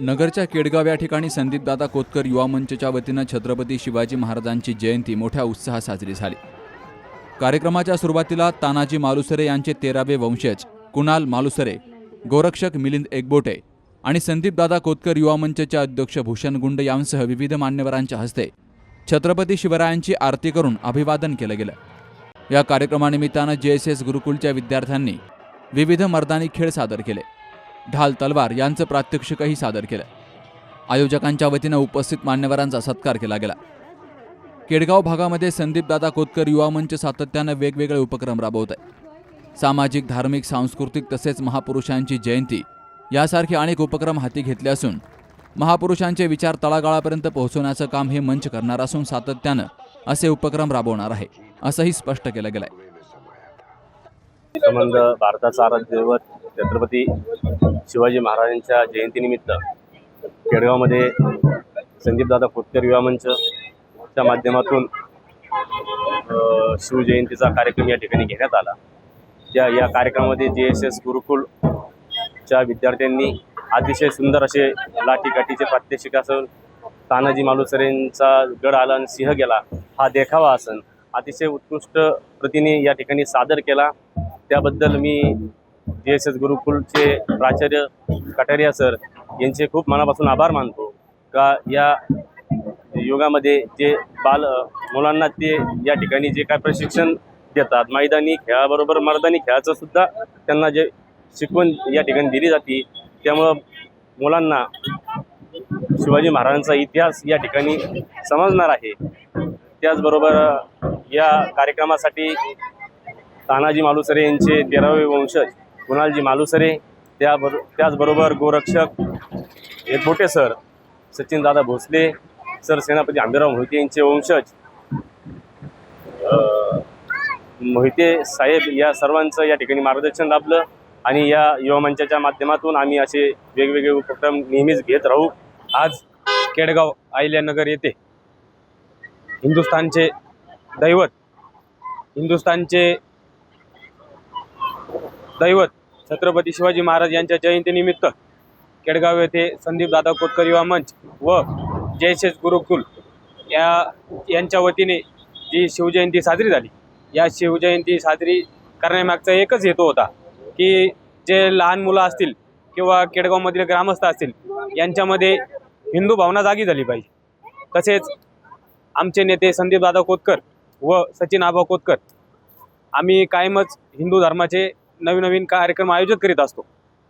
नगरच्या केडगाव या ठिकाणी संदीपदादा कोतकर युवा मंचच्या वतीनं छत्रपती शिवाजी महाराजांची जयंती मोठ्या उत्साहात साजरी झाली. कार्यक्रमाच्या सुरुवातीला तानाजी मालुसरे यांचे तेरावे वंशज कुणाल मालुसरे गोरक्षक मिलिंद एकबोटे आणि संदीपदादा कोतकर युवा मंचच्या अध्यक्ष भूषण गुंड यांसह विविध मान्यवरांच्या हस्ते छत्रपती शिवरायांची आरती करून अभिवादन केलं गेलं. या कार्यक्रमानिमित्तानं जे एस एस गुरुकुलच्या विद्यार्थ्यांनी विविध मर्दानी खेळ सादर केले. ढाल तलवार यांचं प्रात्यक्षिकही सादर केलं. आयोजकांच्या वतीनं उपस्थित मान्यवरांचा सत्कार केला गेला. केडगाव भागामध्ये संदीपदादा कोतकर युवा मंच सातत्यानं वेगवेगळे उपक्रम राबवत आहे सामाजिक धार्मिक सांस्कृतिक तसेच महापुरुषांची जयंती यासारखे अनेक उपक्रम हाती घेतले असून महापुरुषांचे विचार तळागाळापर्यंत पोहोचवण्याचं काम हे मंच करणार असून सातत्यानं असे उपक्रम राबवणार आहे असंही स्पष्ट केलं गेलंय. संबंध भारताचा आराध्य दैवत छत्रपती शिवाजी महाराजांच्या जयंतीनिमित्त केडगावमध्ये संदीपदादा खोतकर युवा मंचच्या माध्यमातून शिवजयंतीचा कार्यक्रम या ठिकाणी घेण्यात आला. त्या या कार्यक्रमामध्ये जे एस एस गुरुकुलच्या विद्यार्थ्यांनी अतिशय सुंदर असे लाठीकाठीचे प्रात्यक्षिक असून तानाजी मालुसरेंचा गड आला आणि सिंह गेला हा देखावा असन अतिशय उत्कृष्ट प्रतीने या ठिकाणी सादर केला. त्याबद्दल मी जे एस एस गुरुकुलचे प्राचार्य कटारिया सर यांचे खूप मनापासून आभार मानतो. का या युगामध्ये जे बाल मुलांना ते या ठिकाणी जे काय प्रशिक्षण देतात मैदानी खेळाबरोबर मर्दानी खेळाचं सुद्धा त्यांना जे शिकवण या ठिकाणी दिली जाते त्यामुळं मुलांना शिवाजी महाराजांचा इतिहास या ठिकाणी समजणार आहे. त्याचबरोबर या कार्यक्रमासाठी तानाजी मालुसरे यांचे तेरावे वंशज कुणालजी मालुसरे त्याबरो त्याचबरोबर गोरक्षक एकबोटे सर सचिनदादा भोसले सर सेनापती आंबेराव मोहिते यांचे वंशज मोहिते साहेब या सर्वांचं या ठिकाणी मार्गदर्शन लाभलं आणि या युवा मंचाच्या माध्यमातून आम्ही असे वेगवेगळे उपक्रम नेहमीच घेत राहू. आज केडगाव आयल्यानगर येथे हिंदुस्थानचे दैवत हिंदुस्थानचे दैवत छत्रपती शिवाजी महाराज यांच्या जयंतीनिमित्त केडगाव येथे संदीप दादा कोतकर युवा मंच व जयशेष गुरुकुल या यांच्या वतीने जी शिवजयंती साजरी झाली या शिवजयंती साजरी करण्यामागचा एकच हेतू होता की जे लहान मुलं असतील किंवा केडगावमधील ग्रामस्थ असतील यांच्यामध्ये हिंदू भावना जागी झाली पाहिजे. तसेच आमचे नेते संदीपदादा कोतकर व सचिन आबा कोतकर आम्ही कायमच हिंदू धर्माचे नवीन नवीन कार्यक्रम आयोजित करीत असतो.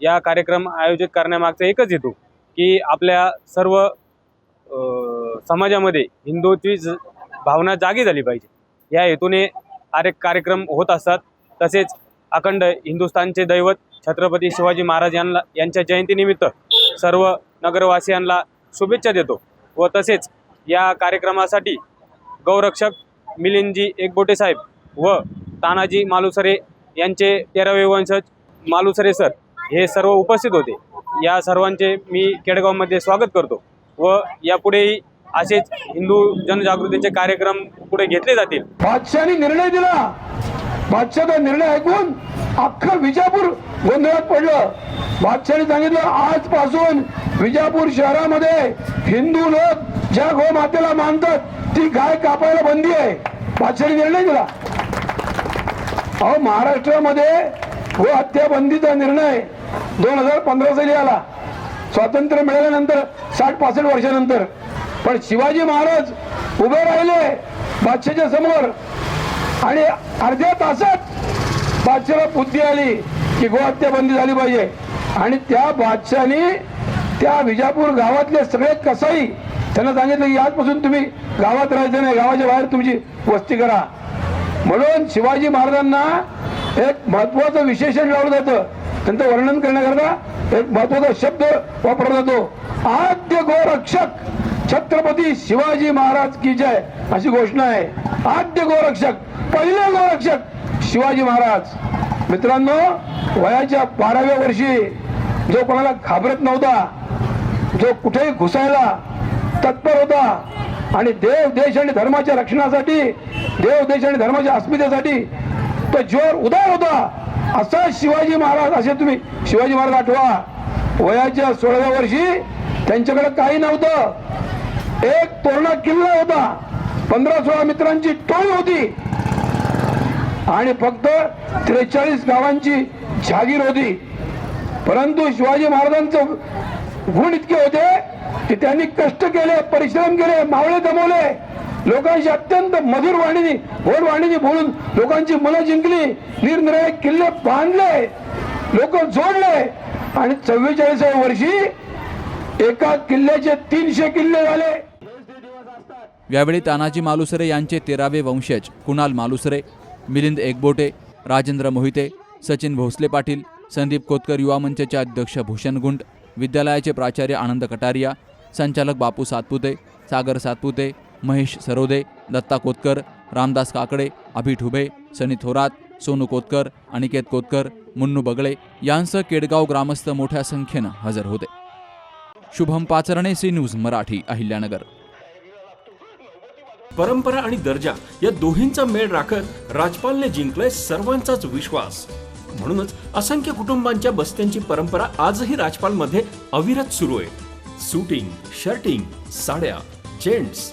या कार्यक्रम आयोजित करण्यामागचा एकच हेतू की आपल्या सर्व समाजामध्ये हिंदूची भावना जागी झाली पाहिजे. या हेतूने अनेक कार्यक्रम होत असतात. तसेच अखंड हिंदुस्थानचे दैवत छत्रपती शिवाजी महाराज यांना यांच्या जयंतीनिमित्त सर्व नगरवासियांना शुभेच्छा देतो. व तसेच या कार्यक्रमासाठी गौरक्षक मिलिंदजी एकबोटे साहेब व तानाजी मालुसरे यांचे तेरावे वंशज मालुसरे सर हे सर्व उपस्थित होते. या सर्वांचे मी केडगावमध्ये स्वागत करतो व यापुढेही असेच हिंदू जनजागृतीचे कार्यक्रम पुढे घेतले जातील. बादशाने निर्णय दिला. बादशाहचा निर्णय ऐकून अख्खं विजापूर गोंधळात पडलं. बादशाने सांगितलं आजपासून विजापूर शहरामध्ये हिंदू लोक ज्या गोमातेला मानतात ती गाय कापायला बंदी आहे. बादशाने निर्णय दिला. अहो महाराष्ट्रामध्ये गो हत्याबंदीचा निर्णय दोन हजार पंधरा साली आला. स्वातंत्र्य मिळाल्यानंतर साठ पासष्ट वर्षानंतर. पण शिवाजी महाराज उभे राहिले बादशाच्या समोर. आणि अर्ध्या तासात बादशाला बुद्धी आली की गो हत्याबंदी झाली पाहिजे. आणि त्या बादशाने त्या विजापूर गावातले सगळे कसाई त्यांना सांगितलं की आजपासून तुम्ही गावात राहायचं नाही गावाच्या बाहेर तुमची वस्ती करा. म्हणून शिवाजी महाराजांना एक महत्वाचं विशेषण लावलं जातं. त्यांचं वर्णन करण्याकरता एक महत्त्वाचा शब्द वापरला जातो. आद्य गोरक्षक छत्रपती शिवाजी महाराज की जय अशी घोषणा आहे. आद्य गोरक्षक पहिले गोरक्षक शिवाजी महाराज. मित्रांनो वयाच्या बाराव्या वर्षी जो कोणाला घाबरत नव्हता जो कुठेही घुसायला तत्पर होता आणि देव देश आणि धर्माच्या रक्षणासाठी देव देश आणि धर्माच्या अस्मितेसाठी तो जोर उदार होता. असा शिवाजी महाराज असे तुम्ही शिवाजी महाराज आठवा. वयाच्या सोळाव्या वर्षी त्यांच्याकडे काही नव्हतं. एक तोरणा किल्ला होता. पंधरा सोळा मित्रांची टोळी होती. आणि फक्त त्रेचाळीस गावांची जागीर होती. परंतु शिवाजी महाराजांचं गुण इतके होते की त्यांनी कष्ट केले परिश्रम केले मावळे जमवले लोकांशी अत्यंत मधुर वाणीने गोड वाणीने बोलून लोकांची मनं जिंकली निरनिराळे किल्ले बांधले लोक जोडले. आणि चव्वेचाळीसाव्या वर्षी एका किल्ल्याचे तीनशे किल्ले झाले. यावेळी तानाजी मालुसरे यांचे तेरावे वंशज कुणाल मालुसरे मिलिंद एकबोटे राजेंद्र मोहिते सचिन भोसले पाटील संदीप कोतकर युवा मंचचे अध्यक्ष भूषण गुंड विद्यालयाचे प्राचार्य आनंद कटारिया संचालक बापू सातपुते सागर सातपुते महेश सरोदे दत्ता कोतकर रामदास काकडे अभि ठुबे सनी थोरात सोनू कोतकर अनिकेत कोतकर मुन्नू बगळे यांसह केडगाव ग्रामस्थ मोठ्या संख्येनं हजर होते. Shubham Pacharne C news Marathi Ahilyanagar. परंपरा आणि दर्जा या दोन्हींचा मेळ राखत राजपालने जिंकलाय सर्वांचाच विश्वास. म्हणूनच असंख्य कुटुंबांच्या बस्त्यांची परंपरा आजही राजपालमध्ये अविरत सुरू आहे. सुटिंग शर्टिंग साड्या जेंट्स